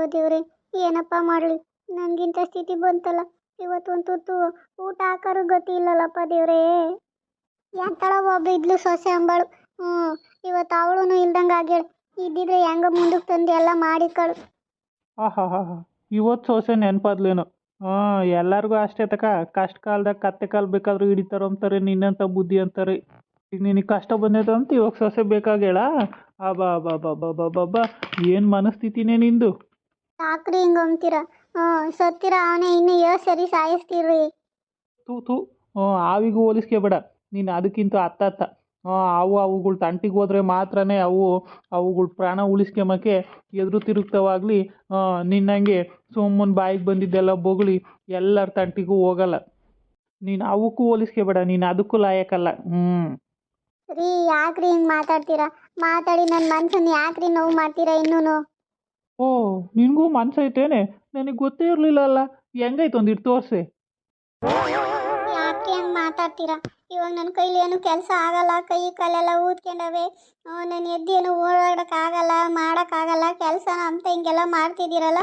ಅಯ್ಯೋ ದೇವ್ರೆ, ಏನಪ್ಪ ಮಾಡಲಿ? ನನಗಿಂತ ಸ್ಥಿತಿ ಬಂತಲ್ಲ ಇವತ್ತು ಒಂದು ತುತ್ತು ಊಟ ಹಾಕೋರು ಗತಿ ಇಲ್ಲಲ್ಲಪ್ಪ ದೇವ್ರೇ. ಎಂತಳ ಒಬ್ಬ ಇದ್ಲು ಸೊಸೆ ಅಂಬಾಳು. ಹ್ಞೂ ಇವತ್ತು ಅವಳು ಇಲ್ದಂಗೆ ಆಗ್ಯಾಳ. ಇದ್ದಿದ್ರೆ ಹೆಂಗ ಮುಂದಕ್ಕೆ ತಂದು ಎಲ್ಲ ಮಾಡಿ ಕಳು ಆಹಾ ಇವತ್ತು ಸೊಸೆ ನೆನಪಾದ್ಲೇನು. ಹಾಂ ಎಲ್ಲರಿಗೂ ಅಷ್ಟೇ ತಕ ಕಷ್ಟ ಕಾಲದಾಗ ಕತ್ತೆ ಕಾಲು ಬೇಕಾದ್ರೂ ಹಿಡಿತಾರ ಅಂತಾರೆ ನಿನ್ನಂತ ಬುದ್ಧಿ ಅಂತಾರೆ. ಈಗ ನಿನಗೆ ಕಷ್ಟ ಬಂದೈತೆ ಅಂತ ಇವಾಗ ಸೊಸೆ ಬೇಕಾಗೇಳ ಅಬ್ಬಾ ಅಬ್ಬಾ ಬಾ ಬಾ ಬಾ ಏನು ಮನಸ್ಥಿತಿನೇ ನಿಂದು? ಯಾಕ್ರಿ ಹಿಂಗೆ ಅಂತೀರ ಸತ್ತಿರ ಅವನೇ ಇನ್ನು ಯೋ ಸರಿ ಸಾಯಿಸ್ತೀರಿ ತೂ ತೂ ಆವಿಗೂ ಹೋಲಿಸ್ಕೋಬೇಡ ನೀನು ಅದಕ್ಕಿಂತ ಅತ್ತ ಅತ್ತ. ಅವು ಅವುಗಳ ತಂಟಿಗೆ ಹೋದ್ರೆ ಮಾತ್ರನೇ ಅವು ಅವುಗಳ ಪ್ರಾಣ ಉಳಿಸ್ಕೊಂಬಕ್ಕೆ ಎದುರು ತಿರುಗ್ತವಾಗಲಿ ನಿನ್ನಂಗೆ ಸುಮ್ಮನೆ ಬಾಯಿಗೆ ಬಂದಿದ್ದೆಲ್ಲ ಬೊಗಳಿ ಎಲ್ಲರ ತಂಟಿಗೂ ಹೋಗಲ್ಲ. ನೀನು ಅವಕ್ಕೂ ಹೋಲಿಸ್ಕೋಬೇಡ ನೀನು ಅದಕ್ಕೂ ಲಾಯಕ್ಕಲ್ಲ ಹ್ಞೂ ರೀ ಯಾಕ್ರಿ ಹಿಂಗೆ ಮಾತಾಡ್ತೀರಾ? ಮಾತಾಡಿ ನನ್ನ ಮನ್ಸನ್ನು ಯಾಕ್ರಿ ನೋವು ಮಾಡ್ತೀರಾ ಇನ್ನೂ ಓ, ನಿನಗೂ ಮನ್ಸೈತೇನೆ? ನನಗೆ ಗೊತ್ತೇ ಇರಲಿಲ್ಲಲ್ಲ. ಹೆಂಗೈತೆ ಒಂದಿಟ್ಟು ತೋರಿಸಿ? ಯಾಕೆ ಹಂಗೆ ಮಾತಾಡ್ತೀರಾ? ಇವಾಗ ನನ್ನ ಕೈಲಿ ಏನು ಕೆಲಸ ಆಗಲ್ಲ. ಕೈ ಕಾಲೆಲ್ಲ ಊದ್ಕೊಂಡವೆ. ನಾನು ಎದ್ದು ಏನು ಓಡಾಡೋಕ್ಕಾಗಲ್ಲ, ಮಾಡೋಕ್ಕಾಗಲ್ಲ. ಕೆಲಸನ ಅಂತ ಹಿಂಗೆಲ್ಲ ಮಾಡ್ತಿದ್ದೀರಲ್ಲ?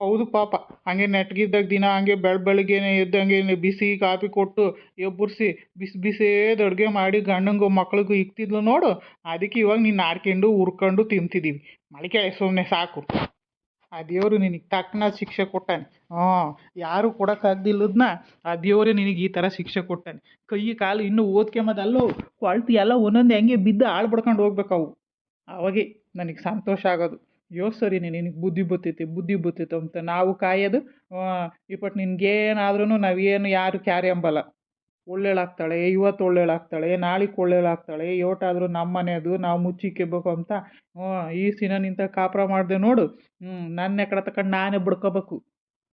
ಹೌದು ಪಾಪ. ಹಂಗೆ ನೆಟ್ಗಿದ್ದಾಗ ದಿನ ಹಂಗೆ ಬೆಳ ಬೆಳಗ್ಗೆನೆ ಎದ್ದಂಗೆ ಬಿಸಿ ಕಾಫಿ ಕೊಟ್ಟು ಎಬ್ಬರಿಸಿ ಬಿಸಿ ಬಿಸಿಯೇದು ಅಡುಗೆ ಮಾಡಿ ಗಂಡಂಗು ಮಕ್ಳಿಗೂ ಇಕ್ತಿದ್ಲು ನೋಡು. ಅದಕ್ಕೆ ಇವಾಗ ನೀನು ಆಡ್ಕೊಂಡು ಹುರ್ಕೊಂಡು ತಿಂತಿದ್ದೀವಿ ಮಳಿಕೆ ಸುಮ್ಮನೆ ಸಾಕು. ಆ ದೇವರು ನಿನಗೆ ತಕ್ಕನ ಶಿಕ್ಷೆ ಕೊಟ್ಟಾನೆ. ಹಾಂ, ಯಾರು ಕೊಡೋಕ್ಕಾಗ್ದಿಲ್ಲದನ್ನ ಆ ದೇವರೇ ನಿನಗೆ ಈ ಥರ ಶಿಕ್ಷೆ ಕೊಟ್ಟಾನೆ. ಕೈ ಕಾಲು ಇನ್ನೂ ಓದ್ಕೊಂಬದಲ್ಲೋ ಕ್ವಾಲ್ಟಿ ಎಲ್ಲ ಒಂದೊಂದು ಹೆಂಗೆ ಬಿದ್ದು ಹಾಳು ಬಡ್ಕೊಂಡು ಹೋಗ್ಬೇಕು ಅವು. ಅವಾಗೆ ನನಗೆ ಸಂತೋಷ ಆಗೋದು. ಯೋ ಸರಿ ನಿನಗೆ ಬುದ್ಧಿ ಬತ್ತೈತಿ, ಬುದ್ಧಿ ಬತ್ತೈತೆ ಅಂತ ನಾವು ಕಾಯೋದು ಇಪ್ಪಟ್ಟು ನಾವು ನಾವೇನು ಯಾರು ಕ್ಯಾರಿ ಅಂಬಲ್ಲ. ಒಳ್ಳೇಳಾಗ್ತಾಳೆ, ಇವತ್ತು ಒಳ್ಳೇಳಾಗ್ತಾಳೆ, ನಾಳೆಗೆ ಒಳ್ಳೇಳಾಗ್ತಾಳೆ ಯೋಟಾದರೂ ನಮ್ಮ ಮನೆಯದು ನಾವು ಮುಚ್ಚಿಕ್ಕೋಬೇಕು ಅಂತ ಹ್ಞೂ ಈ ಸಿನ ನಿಂತ ಕಾಪುರ ಮಾಡಿದೆ ನೋಡು. ಹ್ಞೂ ನನ್ನ ಎಕಡೆ ತಗೊಂಡು ನಾನೇ ಬಿಡ್ಕೋಬೇಕು.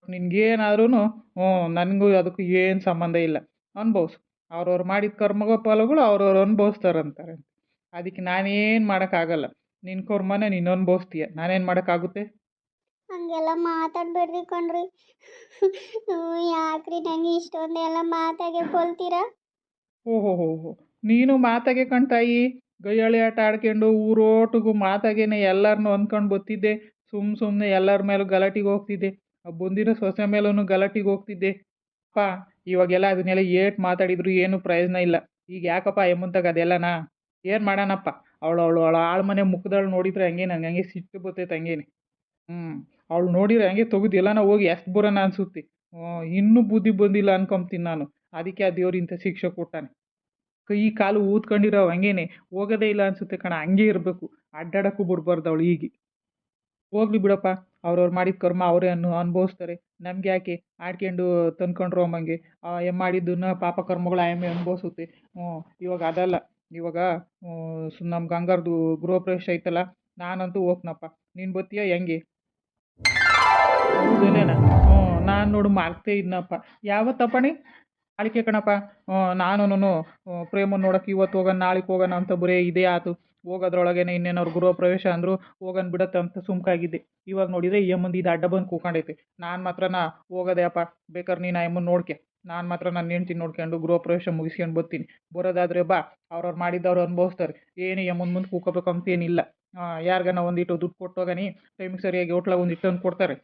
ನಿನಗೇನಾದ್ರೂ ಹ್ಞೂ, ನನಗೂ ಅದಕ್ಕೂ ಏನು ಸಂಬಂಧ ಇಲ್ಲ. ಅನ್ಭವ್ಸು. ಅವ್ರವ್ರು ಮಾಡಿದ ಕರ್ಮಗ ಫಲಗಳು ಅವ್ರವ್ರು ಅನುಭವಿಸ್ತಾರಂತಾರೆ ಅದಕ್ಕೆ ನಾನೇನು ಮಾಡೋಕ್ಕಾಗಲ್ಲ. ನಿನ್ನ ಮನೆ ನೀನು ಅನುಭವಿಸ್ತೀಯ ನಾನೇನು ಮಾಡೋಕ್ಕಾಗುತ್ತೆ? ಹಂಗೆಲ್ಲ ಮಾತಾಡ್ಬೇಡ್ರಿ ಕಣ್ರಿ. ಯಾಕ್ರಿ ನಂಗೆ ಇಷ್ಟೊಂದೆಲ್ಲ ಮಾತಾಗೆ ಕೊಲ್ತೀರಾ? ಓಹೋ ಹೋ ಹೋ. ನೀನು ಮಾತಾಗೆ ಕಣ್ತಾಯಿ ಗೈಯಾಳಿ ಆಟ ಆಡ್ಕೊಂಡು ಊರೋಟಿಗೂ ಮಾತಾಗೇನೆ ಎಲ್ಲರನ್ನೂ ಅಂದ್ಕೊಂಡು ಬತ್ತಿದ್ದೆ. ಸುಮ್ಮ ಸುಮ್ಮನೆ ಎಲ್ಲರ ಮೇಲೂ ಗಲಾಟಿಗೆ ಹೋಗ್ತಿದ್ದೆ. ಆ ಬಂದಿರೋ ಸೊಸೆ ಮೇಲೂ ಗಲಾಟಿಗೆ ಹೋಗ್ತಿದ್ದೆ. ಅಪ್ಪ ಇವಾಗೆಲ್ಲ ಅದನ್ನೆಲ್ಲ ಏಟ್ ಮಾತಾಡಿದ್ರು ಏನು ಪ್ರಯೋಜನ ಇಲ್ಲ. ಈಗ ಯಾಕಪ್ಪ ಎಮ್ಮಂತಾಗ ಅದೆಲ್ಲನಾ? ಏನು ಮಾಡೋಣಪ್ಪ? ಅವಳು ಅವಳು ಅವಳು ಆಳ್ಮನೆ ಮುಖದಳು ನೋಡಿದ್ರೆ ಹಂಗೆ ನಂಗೆ ಹಂಗೆ ಸಿಟ್ಟು ಬರ್ತೈತೆ ಹಂಗೇನೆ. ಹ್ಞೂ ಅವಳು ನೋಡಿದ್ರೆ ಹಂಗೆ ತೆಗೆದು ಎಲ್ಲನ ಹೋಗಿ ಎಷ್ಟು ಬರೋಣ ಅನ್ಸುತ್ತೆ. ಇನ್ನೂ ಬುದ್ಧಿ ಬಂದಿಲ್ಲ ಅನ್ಕೊಂತೀನಿ ನಾನು. ಅದಕ್ಕೆ ಆ ದೇವ್ರು ಇಂಥ ಶಿಕ್ಷೆ ಕೊಟ್ಟಾನೆ. ಕೈ ಕಾಲು ಊದ್ಕೊಂಡಿರೋ ಹಂಗೇನೆ, ಹೋಗೋದೇ ಇಲ್ಲ ಅನ್ಸುತ್ತೆ ಕಣ, ಹಂಗೆ ಇರಬೇಕು. ಅಡ್ಡಾಡೋಕ್ಕೂ ಬಿಡ್ಬಾರ್ದು ಅವಳು ಹೀಗೆ. ಹೋಗ್ಲಿ ಬಿಡಪ್ಪ, ಅವ್ರವ್ರು ಮಾಡಿದ ಕರ್ಮ ಅವರೇ ಅನ್ನು ಅನುಭವಿಸ್ತಾರೆ. ನಮ್ಗೆ ಯಾಕೆ ಆಡ್ಕೊಂಡು ತಂದ್ಕೊಂಡ್ರು ಅಮ್ಮಂಗೆ ಮಾಡಿದ್ದನ್ನ ಪಾಪ ಕರ್ಮಗಳು ಆಯಮ್ಮೆ ಅನುಭವಿಸುತ್ತೆ. ಹ್ಞೂ ಇವಾಗ ಅದಲ್ಲ. ಇವಾಗ ನಮ್ಮ ಗಂಗಾರ್ದು ಗೃಹ ಪ್ರವೇಶ ಐತಲ್ಲ, ನಾನಂತೂ ಹೋಗ್ನಪ್ಪ. ನೀನು ಬತ್ತೀಯ ಹೆಂಗೆ? ಹ್ಞೂ, ನಾನು ನೋಡು ಮಾರ್ತೇ ಇದ್ನಪ್ಪ. ಯಾವತ್ತಪ್ಪಣಿ? ಅಳಿಕೆ ಕಣಪ್ಪ. ನಾನು ಪ್ರೇಮ ನೋಡಕ್ಕೆ ಇವತ್ತು ಹೋಗೋಣ ನಾಳೆಗೆ ಹೋಗೋಣ ಅಂತ ಬರೀ ಇದೇ ಆಯ್ತು ಹೋಗೋದ್ರೊಳಗೇನೆ ಇನ್ನೇನವ್ರು ಗೃಹ ಪ್ರವೇಶ ಅಂದರು ಹೋಗನ್ ಬಿಡತ್ತೆ ಅಂತ ಸುಮ್ಕಾಗಿದ್ದೆ. ಇವಾಗ ನೋಡಿದರೆ ಈ ಮಂದಿ ಇದು ಅಡ್ಡ ಬಂದು ಕೂಕೊಂಡೈತೆ. ನಾನು ಮಾತ್ರ ನಾ ಹೋಗೋದೆ ಅಪ್ಪ. ಬೇಕಾದ್ರೆ ನೀನು ಆ ಅಮ್ಮನ ನೋಡ್ಕೆ. ನಾನು ಮಾತ್ರ ನನ್ನ ಹೆಂಡ್ತಿ ನೋಡ್ಕೊಂಡು ಗೃಹಪ್ರವೇಶ ಮುಗಿಸ್ಕೊಂಡು ಬರ್ತೀನಿ. ಬರೋದಾದರೆ ಬಾ, ಅವ್ರವ್ರು ಮಾಡಿದ್ದವ್ರು ಅನುಭವಿಸ್ತಾರೆ. ಏನು ಯ ಮುಂದೆ ಮುಂದೆ ಕೂಕೋಬೇಕು ಅಂತ ಏನಿಲ್ಲ ಯಾರಿಗಾನ ಒಂದಿಟ್ಟು ದುಡ್ಡು ಕೊಟ್ಟೋಗನಿ ಟೈಮಿಗೆ ಸರಿಯಾಗಿ ಹೋಟ್ಲಾಗ ಒಂದು ತಂದು ಕೊಡ್ತಾರೆ.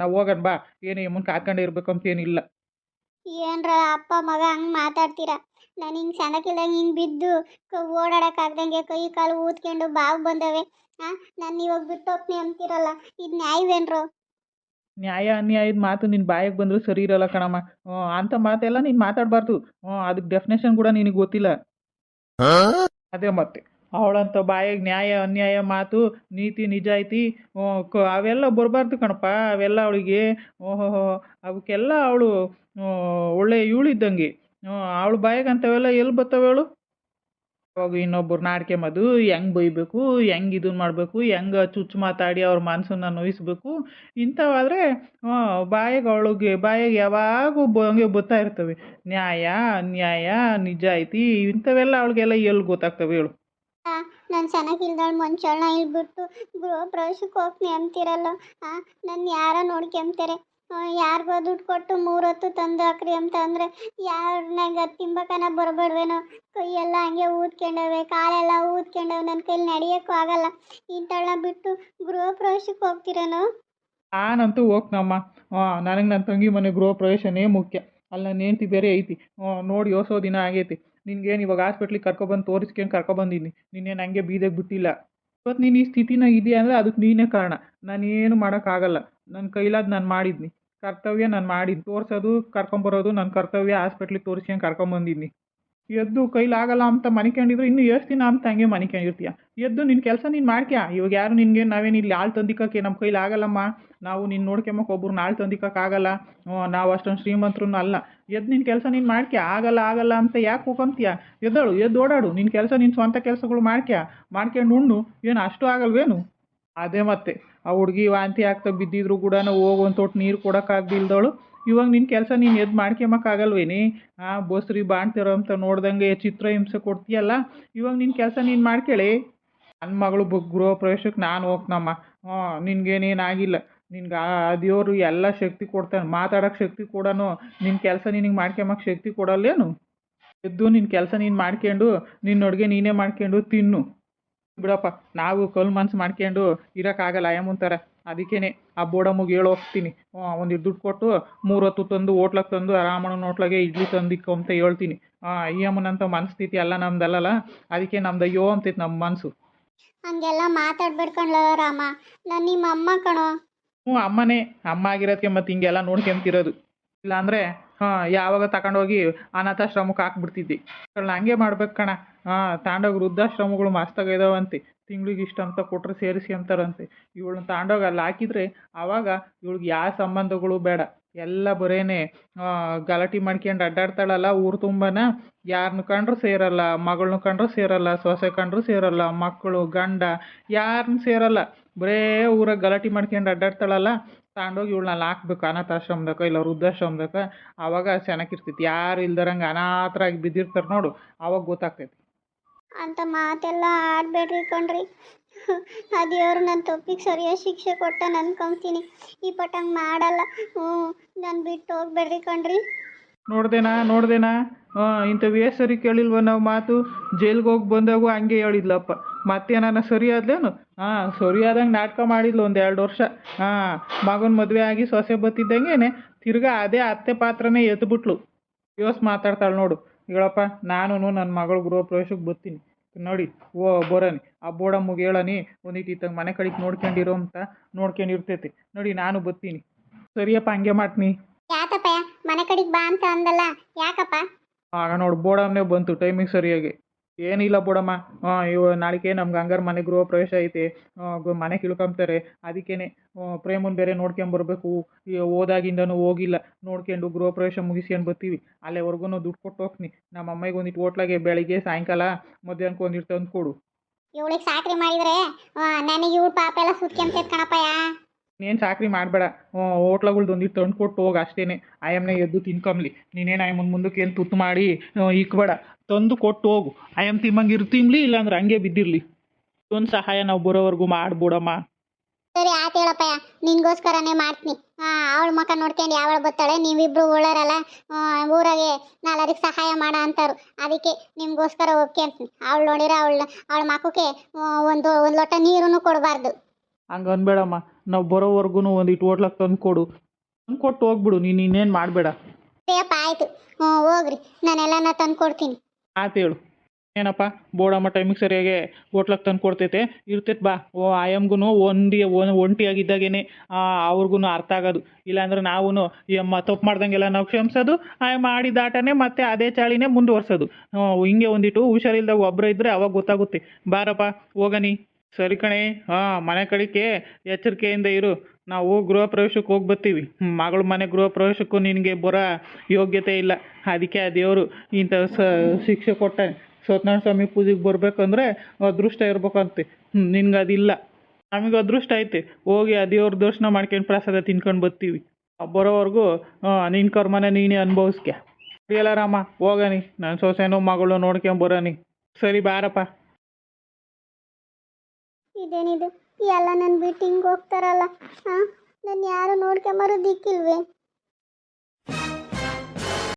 ನಾವು ಹೋಗೋಣ ಬಾ, ಏನು ಮುಂದೆ ಕಾಕೊಂಡೇ ಇರಬೇಕು ಅಂತ ಏನಿಲ್ಲ. ಏನ್ರ ಅಪ್ಪ, ಮಗ ಹಂಗೆ ಮಾತಾಡ್ತೀರಾ? ನಾನು ಹಿಂಗೆ ಸಣ್ಣಕ್ಕಿಲ್ದಂಗೆ ಹಿಂಗೆ ಬಿದ್ದು ಓಡಾಡೋಕ್ಕಾಗ್ದಂಗೆ ಕೈ ಕಾಲು ಊದ್ಕೊಂಡು ಬಾವು ಬಂದವೆ. ಹಾಂ ನಾನು ಇವಾಗ ಬಿಟ್ಟು ಹೋಗ್ತೀನಿ ಅಂತೀರಲ್ಲ, ಇದು ನ್ಯಾಯವೇನ್ರು? ನ್ಯಾಯ ಅನ್ಯಾಯದ ಮಾತು ನಿನ್ನ ಬಾಯಿಗೆ ಬಂದರೂ ಸರಿ ಇರಲ್ಲ ಕಣಮ್ಮ. ಅಂತ ಅಂಥ ಮಾತೆಲ್ಲ ನೀನು ಮಾತಾಡಬಾರ್ದು. ಹ್ಞೂ ಅದಕ್ಕೆ ಡೆಫಿನೇಷನ್ ಕೂಡ ನಿನಗೆ ಗೊತ್ತಿಲ್ಲ. ಅದೇ ಮತ್ತೆ ಅವಳಂತ ಬಾಯಿಗೆ ನ್ಯಾಯ ಅನ್ಯಾಯ ಮಾತು ನೀತಿ ನಿಜಾಯಿತಿ ಅವೆಲ್ಲ ಬರಬಾರ್ದು ಕಣಪ್ಪ. ಅವೆಲ್ಲ ಅವಳಿಗೆ ಓಹೋ ಅವಕ್ಕೆಲ್ಲ ಅವಳು ಒಳ್ಳೆ ಇವಳಿದ್ದಂಗೆ. ಅವಳು ಅವಳ ಬಾಯಿಗೆ ಅಂಥವೆಲ್ಲ ಎಲ್ಲಿ ಬರ್ತಾವೆ ಹೇಳು ಅವಾಗ ಇನ್ನೊಬ್ಬರು ನಾಡ್ಕೊಂಬದು ಹೆಂಗೆ ಬೈಬೇಕು, ಹೆಂಗೆ ಇದನ್ನ ಮಾಡಬೇಕು, ಹೆಂಗೆ ಚುಚ್ಚು ಮಾತಾಡಿ ಅವ್ರ ಮನಸ್ಸನ್ನ ನೋಯಿಸ್ಬೇಕು, ಇಂಥವಾದರೆ ಬಾಯಿಗೆ ಅವಳಿಗೆ, ಬಾಯಿಗೆ ಯಾವಾಗೂ ಹಂಗೆ ಬತ್ತಾ ಇರ್ತವೆ. ನ್ಯಾಯ, ಅನ್ಯಾಯ, ನಿಜಾಯಿತಿ, ಇಂಥವೆಲ್ಲ ಅವಳಿಗೆಲ್ಲ ಎಲ್ಲಿ ಗೊತ್ತಾಗ್ತವೆ ಹೇಳು. ನಾನು ಚೆನ್ನಾಗಿಲ್ದವಳು ಮನುಷ್ಯಳನ್ನ ಇಲ್ಬಿಟ್ಟು ಗೃಹ ಪ್ರವೇಶಕ್ಕೆ ಹೋಗ್ತೀನಿ ಅಂತೀರಲ್ಲ. ನನ್ನ ಯಾರೋ ನೋಡ್ಕೊಂತಾರೆ ಯಾರಿಗೋ ದುಡ್ಡು ಕೊಟ್ಟು ಮೂರು ಹೊತ್ತು ತಂದು ಹಾಕ್ರಿ ಅಂತ ಅಂದರೆ ಯಾರನ್ನಾಗ ತಿಂಬಕನ ಬರಬೇಡ್ವೇನೋ? ಕೈಯೆಲ್ಲ ಹಂಗೆ ಊದ್ಕೊಂಡವೆ ಕಾಲೆಲ್ಲ ಊದ್ಕೊಂಡವೆ ನನ್ನ ಕೈಲಿ ನಡೆಯೋಕ್ಕೂ ಆಗಲ್ಲ. ಇಂಥಳನ್ನ ಬಿಟ್ಟು ಗೃಹ ಪ್ರವೇಶಕ್ಕೆ ಹೋಗ್ತಿರೇನೋ? ನಾನಂತೂ ಹೋಗ್ತಮ್ಮ ನನಗೆ ನನ್ನ ತಂಗಿ ಮನೆ ಗೃಹ ಪ್ರವೇಶನೇ ಮುಖ್ಯ. ಅಲ್ಲಿ ನನ್ನ ಹೆಂಡ್ತಿ ಬೇರೆ ಐತಿ. ನೋಡಿ ಯೋಸೋ ದಿನ ಆಗೈತಿ. ನಿನ್ಗೇನು ಇವಾಗ ಹಾಸ್ಪಿಟ್ಲಿಗೆ ಕರ್ಕೊಬಂದು ತೋರಿಸ್ಕೊಂಡು ಕರ್ಕೊಬಂದಿನಿ ನಿನ್ನೇನು ಹಂಗೆ ಬೀದಿಗೆ ಬಿಟ್ಟಿಲ್ಲ. ಇವತ್ತು ನೀನು ಈ ಸ್ಥಿತಿನ ಇದೆಯಾ ಅಂದರೆ ಅದಕ್ಕೆ ನೀನೇ ಕಾರಣ. ನಾನೇನು ಮಾಡೋಕ್ಕಾಗಲ್ಲ. ನನ್ನ ಕೈಲಾದ ನಾನು ಮಾಡಿದ್ನಿ. ಕರ್ತವ್ಯ ನಾನು ಮಾಡಿದ್ದು ತೋರಿಸೋದು, ಕರ್ಕೊಂಬರೋದು ನನ್ನ ಕರ್ತವ್ಯ. ಹಾಸ್ಪಿಟ್ಲಿಗೆ ತೋರಿಸ್ಕೊಂಡು ಕರ್ಕೊಂಬಂದಿದ್ನಿ. ಎದ್ದು ಕೈಲಾಗಲ್ಲ ಅಂತ ಮನಿಕೊಂಡಿದ್ರು, ಇನ್ನು ಎಷ್ಟು ದಿನ ಅಂತ ಹಂಗೆ ಮನಿಕೊಂಡಿರ್ತೀಯ? ಎದ್ದು ನಿನ್ನ ಕೆಲಸ ನೀನು ಮಾಡ್ಕ್ಯಾ? ಇವಾಗ ಯಾರು ನಿನಗೆ, ನಾವೇನು ಇಲ್ಲಿ ಆಳು ತಂದಿಕ್ಕಕ್ಕೆ ನಮ್ಮ ಕೈಲಿ ಆಗಲ್ಲಮ್ಮ ನಾವು ನಿನ್ನ ನೋಡ್ಕೊಂಬಕ್ಕೆ ಒಬ್ರನ್ನ ಹಾಳು ತಂದಿಕ್ಕಾಗಲ್ಲ ನಾವು ಅಷ್ಟೊಂದು ಶ್ರೀಮಂತರೂ ಅಲ್ಲ. ಎದ್ದು ನಿನ್ನ ಕೆಲಸ ನೀನು ಮಾಡ್ಕ್ಯಾ? ಆಗಲ್ಲ ಆಗಲ್ಲ ಅಂತ ಯಾಕೆ ಹೋಗಂತೀಯ ಎದ್ದಾಳು, ಎದ್ದು ಓಡಾಡು. ನಿನ್ನ ಕೆಲಸ ನಿನ್ನ ಸ್ವಂತ ಕೆಲಸಗಳು ಮಾಡ್ಕ್ಯಾ? ಮಾಡ್ಕೊಂಡು ಉಣ್ಣು. ಏನು ಅಷ್ಟು ಆಗಲ್ವೇನು? ಅದೇ ಮತ್ತೆ. ಆ ಹುಡುಗಿ ವಾಂತಿ ಆಗ್ತಾ ಬಿದ್ದಿದ್ರು ಕೂಡ ಹೋಗಿ ಒಂದು ತೊಟ್ಟು ನೀರು ಕೊಡೋಕ್ಕಾಗ್ದಿಲ್ದವಳು ಇವಾಗ ನಿನ್ನ ಕೆಲಸ ನೀನು ಎದ್ದು ಮಾಡ್ಕೊಂಬಕ್ಕಾಗಲ್ವೇನಿ ಹಾಂ ಬೋಸ್ರಿ ಬಾಣ್ತಿರೋ ಅಂತ ನೋಡ್ದಂಗೆ ಚಿತ್ರ ಹಿಂಸೆ ಕೊಡ್ತೀಯಲ್ಲ? ಇವಾಗ ನಿನ್ನ ಕೆಲಸ ನೀನು ಮಾಡ್ಕೊಳ್ಳಿ ನನ್ನ ಮಗಳು ಗೃಹ ಪ್ರವೇಶಕ್ಕೆ ನಾನು ಹೋಗ್ನಮ್ಮ. ಹ್ಞೂ ನಿನಗೇನೇನಾಗಿಲ್ಲ ನಿನ್ಗೆ ಆ, ದೇವರು ಎಲ್ಲ ಶಕ್ತಿ ಕೊಡ್ತಾನೆ. ಮಾತಾಡೋಕ್ಕೆ ಶಕ್ತಿ ಕೊಡೋನು ನಿನ್ನ ಕೆಲಸ ನಿನಗೆ ಮಾಡ್ಕೊಂಬಕ್ಕೆ ಶಕ್ತಿ ಕೊಡಲ್ಲೇನು? ಎದ್ದು ನಿನ್ನ ಕೆಲಸ ನೀನು ಮಾಡ್ಕೊಂಡು ನಿನ್ನ ಅಡುಗೆ ನೀನೇ ಮಾಡ್ಕೊಂಡು ತಿನ್ನು. ಬಿಡಪ್ಪ ನಾವು ಕಲ್ ಮನ್ಸು ಮಾಡ್ಕೊಂಡು ಇರೋಕ್ಕಾಗಲ್ಲ ಅಯ್ಯಮ್ಮಂತಾರೆ ಅದಕ್ಕೇನೆ ಆ ಬೋಡಮ್ಮಗೆ ಹೇಳೋ ಹೋಗ್ತೀನಿ. ಒಂದು ದುಡ್ಡು ಕೊಟ್ಟು ಮೂರು ಹೊತ್ತು ತಂದು ಹೋಟ್ಲಕ್ಕೆ ತಂದು ರಾಮಣ್ಣನ ಹೋಟ್ಲಾಗೆ ಇಡ್ಲಿ ತಂದಿಕ್ಕು ಅಂತ ಹೇಳ್ತೀನಿ. ಅಯ್ಯಮ್ಮನಂತ ಮನಸ್ಥಿತಿ ಅಲ್ಲ ನಮ್ದಲ್ಲಲ್ಲ ಅದಕ್ಕೆ ನಮ್ದು ಅಯ್ಯೋ ಅಂತೈತಿ ನಮ್ಮ ಮನಸ್ಸು ಹಂಗೆಲ್ಲ ಮಾತಾಡ್ಬೇಡ್ಕಣ್ಲ ರಾಮ ನಾನು ನಿಮ್ಮ ಅಮ್ಮ ಕಣೋ. ಹ್ಞೂ ಅಮ್ಮನೇ ಅಮ್ಮ ಆಗಿರೋದಕ್ಕೆ ಮತ್ತೆ ಹಿಂಗೆಲ್ಲ ನೋಡ್ಕೊಂತಿರೋದು. ಇಲ್ಲಾಂದರೆ ಹಾಂ, ಯಾವಾಗ ತಗೊಂಡೋಗಿ ಅನಾಥಾಶ್ರಮಕ್ಕೆ ಹಾಕ್ಬಿಡ್ತಿದ್ವಿ ಅವಳನ್ನ ಹಂಗೆ ಮಾಡ್ಬೇಕು ಕಣ. ಹಾಂ, ತಾಂಡೋಗಿ ವೃದ್ಧಾಶ್ರಮಗಳು ಮಸ್ತಾಗ ಇದಾವಂತೆ. ತಿಂಗ್ಳಿಗೆ ಇಷ್ಟು ಅಂತ ಕೊಟ್ಟರೆ ಅಂತಾರಂತೆ. ಇವಳನ್ನ ತಾಂಡೋಗಿ ಅಲ್ಲಿ ಹಾಕಿದ್ರೆ ಆವಾಗ ಇವಳಿಗೆ ಯಾವ ಸಂಬಂಧಗಳು ಬೇಡ. ಎಲ್ಲ ಬರೇನೆ ಗಲಾಟೆ ಮಾಡ್ಕೊಂಡು ಅಡ್ಡಾಡ್ತಾಳಲ್ಲ ಊರು ತುಂಬನ. ಯಾರನ್ನ ಕಂಡ್ರೂ ಸೇರಲ್ಲ ಮಗಳನ್ನ ಕಂಡ್ರೂ ಸೇರಲ್ಲ, ಸೊಸೆ ಕಂಡ್ರೂ ಸೇರಲ್ಲ, ಮಕ್ಕಳು, ಗಂಡ ಯಾರನ್ನ ಸೇರಲ್ಲ. ಬರೇ ಊರಾಗ ಗಲಾಟೆ ಮಾಡ್ಕೊಂಡು ಅಡ್ಡಾಡ್ತಾಳಲ್ಲ. ತಗೊಂಡೋಗಿ ಇವಳನ್ನ ಅಲ್ಲಿ ಹಾಕ್ಬೇಕು ಅನಾಥಾಶ್ರಮದಕ್ಕೆ ಇಲ್ಲ ವೃದ್ಧಾಶ್ರಮದಕ್ಕೆ ಆವಾಗ ಚೆನ್ನಾಗಿರ್ತೈತಿ ಯಾರು ಇಲ್ದರಂಗೆ ಅನಾಥರಾಗಿ ಬಿದ್ದಿರ್ತಾರೆ ನೋಡು ಆವಾಗ ಗೊತ್ತಾಗ್ತೈತಿ. ಅಂತ ಮಾತೆಲ್ಲ ಆಡಬೇಡ್ರಿ ಕಣ್ರಿ. ಆ ದೇವ್ರು ನನ್ನ ತಪ್ಪಿಗೆ ಸರಿಯಾಗಿ ಶಿಕ್ಷೆ ಕೊಟ್ಟ ಅನ್ಕೊಂತೀನಿ. ಈ ಪಟ್ಟಂಗೆ ಮಾಡಲ್ಲ. ಹ್ಞೂ ನಾನು ಬಿಟ್ಟು ಹೋಗ್ಬೇಡ್ರಿ ಕಣ್ರಿ. ನೋಡ್ದೇನಾ ನೋಡ್ದೇನಾ? ಎಷ್ಟು ಸರಿ ಕೇಳಿಲ್ವ ನಾವು ಮಾತು? ಜೈಲ್ಗೆ ಹೋಗಿ ಬಂದಾಗೂ ಹಂಗೆ ಹೇಳಿದ್ಲಪ್ಪ. ಮತ್ತೇನಾನ ಸರಿ ಆದ್ಲೇನು? ಹಾಂ ಸರಿಯಾದಂಗೆ ಆದಂಗೆ ನಾಟಕ ಮಾಡಿದ್ಲು ಒಂದು ಎರಡು ವರ್ಷ. ಹಾಂ ಮಗನ ಮದುವೆ ಆಗಿ ಸೊಸೆ ಬತ್ತಿದ್ದಂಗೆನೆ ತಿರ್ಗಾ ಅದೇ ಅತ್ತೆ ಪಾತ್ರನೇ ಎತ್ಬಿಟ್ಲು. ಯೋಸ್ ಮಾತಾಡ್ತಾಳೆ ನೋಡು. ಹೇಳಪ್ಪ ನಾನು ನನ್ನ ಮಗಳ ಗೃಹ ಪ್ರವೇಶಕ್ಕೆ ಬತ್ತೀನಿ ನೋಡಿ ಓ ಬರೋನಿ ಆ ಬೋಡಮ್ಮಗೆ ಹೇಳನಿ. ಒಂದಿಟ್ಟು ಇತ್ತಂಗೆ ಮನೆ ಕಡೆಗೆ ನೋಡ್ಕೊಂಡಿರೋ ಅಂತ ನೋಡ್ಕೊಂಡಿರ್ತೈತಿ. ನೋಡಿ ನಾನು ಬರ್ತೀನಿ. ಸರಿಯಪ್ಪ ಹಂಗೆ ಮಾಡ್ತೀನಿ. ಯಾಕಪ್ಪ ಮನೆ ಕಡೆಗೆ ಬಾ ಅಂತ ಅಂದಲ್ಲ. ಯಾಕಪ್ಪ? ಆಗ ನೋಡಿ ಬೋಡಮ್ನೇ ಬಂತು ಟೈಮಿಂಗ್ ಸರಿಯಾಗಿ. ಏನಿಲ್ಲ ಬಿಡಮ್ಮ ಇವ ನಾಳೆಗೆ ನಮ್ಗೆ ಹಂಗಾರೆ ಮನೆ ಗೃಹ ಪ್ರವೇಶ ಐತೆ. ಮನೆ ಕಿಳ್ಕೊಂತಾರೆ ಅದಕ್ಕೇನೆ ಪ್ರೇಮನ್ ಬೇರೆ ನೋಡ್ಕೊಂಬರ್ಬೇಕು ಹೋದಾಗಿಂದನೂ ಹೋಗಿಲ್ಲ. ನೋಡ್ಕೊಂಡು ಗೃಹ ಪ್ರವೇಶ ಮುಗಿಸ್ಕೊಂಡು ಬರ್ತೀವಿ? ಅಲ್ಲೇವರೆಗೂ ದುಡ್ಡು ಕೊಟ್ಟು ಹೋಗ್ತೀನಿ. ನಮ್ಮ ಅಮ್ಮಗೆ ಒಂದಿಟ್ಟು ಹೋಟ್ಲಾಗೆ ಬೆಳಿಗ್ಗೆ, ಸಾಯಂಕಾಲ ಮಧ್ಯಾಹ್ನಕ್ಕೆ ಒಂದಿಟ್ಟು ತಂದು ಕೊಡು ಇವಳಿಗೆ ಸಾಕ್ರಿ ಮಾಡಿದರೆ ನನಗೆ ಇವಳು ಪಾಪ ಎಲ್ಲ ಸುತ್ಕೊಂತೈತೆ ಕಣಪ್ಪಯ್ಯ. ನೀನು ಸಾಕ್ರಿ ಮಾಡಬೇಡ. ಹೋಟ್ಲಗಳ್ದು ಒಂದಿಟ್ಟು ತಂದು ಕೊಟ್ಟು ಹೋಗಿ ಅಷ್ಟೇ ಆಯಮ್ನ ಎದ್ದು ತಿನ್ಕೊಂಬ್ಲಿ. ನೀನೇನು ಆಯಮ್ಮನ ಮುಂದಕ್ಕೆ ಏನು ತುತ್ತು ಮಾಡಿ ಇಕ್ಬೇಡ. ತಂದು ಕೊಟ್ಟು ಹೋಗು. ಆಯಮ್ ತಿಮ್ಮಂಗೆ ಇರ್ತೀಮ್ಲಿ ಇಲ್ಲಾಂದ್ರೆ ಹಂಗೆ ಬಿದ್ದಿರಲಿ. ಒಂದು ಸಹಾಯ ನಾವು ಬರೋವರೆಗೂ ಮಾಡ್ಬಿಡಮ್ಮ. ಸರಿ ಆಯ್ತು ಹೇಳಪ್ಪ ನಿನ್ಗೋಸ್ಕರನೇ ಮಾಡ್ತೀನಿ. ಅವಳ ಮಕ್ಕ ನೋಡ್ಕೊಂಡು ಯಾವಳು ಬರ್ತಾಳೆ ನೀವಿಬ್ರು ಉಳ್ಳಾರಲ್ಲ ಊರಾಗೆ ನಾಲ್ವರಿಗೆ ಸಹಾಯ ಮಾಡ ಅಂತಾರು ಅದಕ್ಕೆ ನಿಮ್ಗೋಸ್ಕರ ಒಪ್ಕೊಂತೀನಿ ಅವಳು ನೋಡಿರ ಅವಳ ಅವಳ ಮಕ್ಕಕ್ಕೆ ಒಂದು ಒಂದು ಲೋಟ ನೀರನ್ನು ಕೊಡಬಾರ್ದು. ಹಂಗೆ ಅನ್ಬೇಡಮ್ಮ. ನಾವು ಬರೋವರೆಗೂ ಒಂದಿಟ್ಟು ಹೋಟ್ಲಕ್ಕೆ ತಂದು ಕೊಡು. ತಂದು ಕೊಟ್ಟು ಹೋಗ್ಬಿಡು ನೀನು ಇನ್ನೇನು ಮಾಡಬೇಡ. ಅಯ್ಯಪ್ಪ ಆಯಿತು. ಹ್ಞೂ ಹೋಗ್ರಿ. ನಾನೆಲ್ಲನ ತಂದು ಕೊಡ್ತೀನಿ. ಆತು ಹೇಳು. ಏನಪ್ಪ ಬೋಡಮ್ಮ ಟೈಮಿಗೆ ಸರಿಯಾಗಿ ಹೋಟ್ಲಕ್ಕೆ ತಂದು ಕೊಡ್ತೈತೆ. ಇರ್ತೈತೆ ಬಾ. ಓ ಆಯಮ್ಗೂ ಒಂದಿ ಒಂಟಿಯಾಗಿದ್ದಾಗೇನೆ. ಅವ್ರಿಗೂ ಅರ್ಥ ಆಗೋದು. ಇಲ್ಲಾಂದ್ರೆ ನಾವು ಎಮ್ಮ ಅಮ್ಮ ತಪ್ಪು ಮಾಡ್ದಂಗೆಲ್ಲ ನಾವು ಕ್ಷಮಿಸೋದು ಆಯಮ್ಮ ಆಡಿದ ಆಟನೇ ಮತ್ತೆ ಅದೇ ಚಾಳಿನೇ ಮುಂದುವರ್ಸೋದು. ಹಿಂಗೆ ಒಂದಿಟ್ಟು ಹುಷಾರಿಲ್ದಾಗ ಒಬ್ಬರು ಇದ್ದರೆ ಅವಾಗ ಗೊತ್ತಾಗುತ್ತೆ. ಬಾರಪ್ಪ ಹೋಗನಿ. ಸರಿ ಕಣೆ, ಹಾಂ, ಮನೆ ಕಡಿಕೆ, ಎಚ್ಚರಿಕೆಯಿಂದ ಇರು. ನಾವು ಗೃಹ ಪ್ರವೇಶಕ್ಕೆ ಹೋಗಿ ಬರ್ತೀವಿ. ಮಗಳ ಮನೆ ಗೃಹ ಪ್ರವೇಶಕ್ಕೂ ನಿನಗೆ ಬರ ಯೋಗ್ಯತೆ ಇಲ್ಲ. ಅದಕ್ಕೆ ಆ ದೇವರು ಇಂಥ ಸ, ಶಿಕ್ಷೆ ಕೊಟ್ಟ ಸತ್ಯನಾರಾಯಣ ಸ್ವಾಮಿ ಪೂಜೆಗೆ ಬರಬೇಕಂದ್ರೆ ಅದೃಷ್ಟ ಇರ್ಬೇಕಂತೆ. ನಿನ್ಗೆ ಅದಿಲ್ಲ. ನಮಗೆ ಅದೃಷ್ಟ ಐತೆ. ಹೋಗಿ ಆ ದೇವ್ರ ದರ್ಶನ ಮಾಡ್ಕೊಂಡು ಪ್ರಸಾದ ತಿನ್ಕೊಂಡು ಬರ್ತೀವಿ. ಬರೋವರೆಗೂ ನಿನ್ನ ಕರ್ಮನ ನೀನೇ ಅನುಭವಿಸ್ಕೆ. ಸರಿಯಲ್ಲ ರಾಮ ಹೋಗನಿ ನನ್ನ ಸೊಸೆನೂ ಮಗಳು ನೋಡ್ಕೊಂಡು ಬರೋನಿ ಸರಿ, ಬಾರಪ್ಪ. ಇದೇನಿದು? ಎಲ್ಲ ನನ್ನ ಬಿಟ್ಟು ಹಿಂಗೆ ಹೋಗ್ತಾರಲ್ಲ ಹಾಂ ನಾನು ಯಾರು ನೋಡ್ಕೊಂಬರೋ ದಿಕ್ಕಿಲ್ವೇ